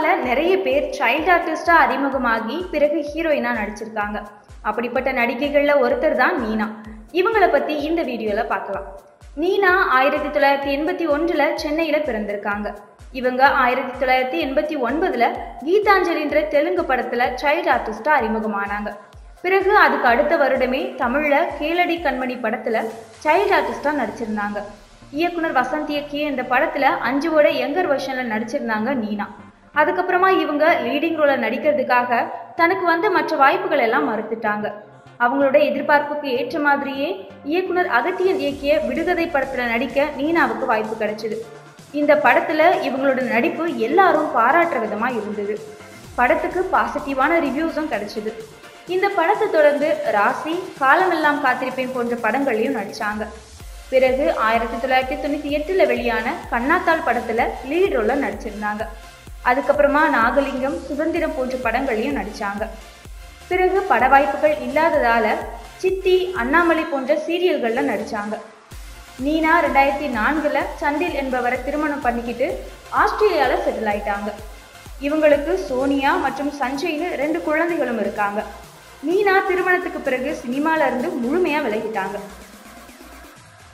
நிறைய பேர் சைல்ட் ஆர்டிஸ்டாக அறிமுகமாகி பிறகு ஹீரோயினாக நடிச்சிருக்காங்க. அப்படிப்பட்ட நடிகைகளில் ஒருத்தர் தான் நீனா இவங்கள பற்றி இந்த வீடியோவில் பார்க்கலாம். நீனா ஆயிரத்தி தொள்ளாயிரத்தி எண்பத்தி ஒன்றுல சென்னையில் பிறந்திருக்காங்க. இவங்க ஆயிரத்தி தொள்ளாயிரத்தி எண்பத்தி ஒன்பதுல கீதாஞ்சலின்ற தெலுங்கு படத்துல சைல்ட் ஆர்டிஸ்டாக அறிமுகமானாங்க. பிறகு அதுக்கு அடுத்த வருடமே தமிழில் கேளடி கண்மணி படத்தில் சைல்ட் ஆர்டிஸ்டாக நடிச்சிருந்தாங்க. இயக்குனர் வசந்த் இயக்கிய இந்த படத்தில் அஞ்சுவோட யங்கர் வருஷனில் நடிச்சிருந்தாங்க நீனா அதுக்கப்புறமா இவங்க லீடிங் ரோல நடிக்கிறதுக்காக தனக்கு வந்த மற்ற வாய்ப்புகள் எல்லாம் மறுத்துட்டாங்க. அவங்களோட எதிர்பார்ப்புக்கு ஏற்ற மாதிரியே இயக்குனர் அகத்தியன் இயக்கிய விடுகதை படத்துல நடிக்க நீனாவுக்கு வாய்ப்பு கிடைச்சது. இந்த படத்துல இவங்களோட நடிப்பு எல்லாரும் பாராட்டுற விதமா இருந்தது. படத்துக்கு பாசிட்டிவான ரிவ்யூஸும் கிடைச்சது. இந்த படத்தை தொடர்ந்து ராசி காலமெல்லாம் காத்திருப்பேன் போன்ற படங்களையும் நடிச்சாங்க. பிறகு ஆயிரத்தி தொள்ளாயிரத்தி தொண்ணூத்தி எட்டுல வெளியான கண்ணாத்தாள் படத்துல லீட் ரோல்ல நடிச்சிருந்தாங்க. அதுக்கப்புறமா நாகலிங்கம் சுதந்திரம் போன்ற படங்களையும் நடித்தாங்க பிறகு பட வாய்ப்புகள் இல்லாததால் சித்தி அண்ணாமலை போன்ற சீரியல்களில் நடித்தாங்க நீனா ரெண்டாயிரத்தி நான்கில் சண்டில் என்பவரை திருமணம் பண்ணிக்கிட்டு ஆஸ்திரேலியாவில் செட்டில் ஆயிட்டாங்க. இவங்களுக்கு சோனியா மற்றும் சஞ்சய்னு ரெண்டு குழந்தைகளும் இருக்காங்க. நீனா திருமணத்துக்கு பிறகு சினிமால இருந்து முழுமையா விலகிட்டாங்க.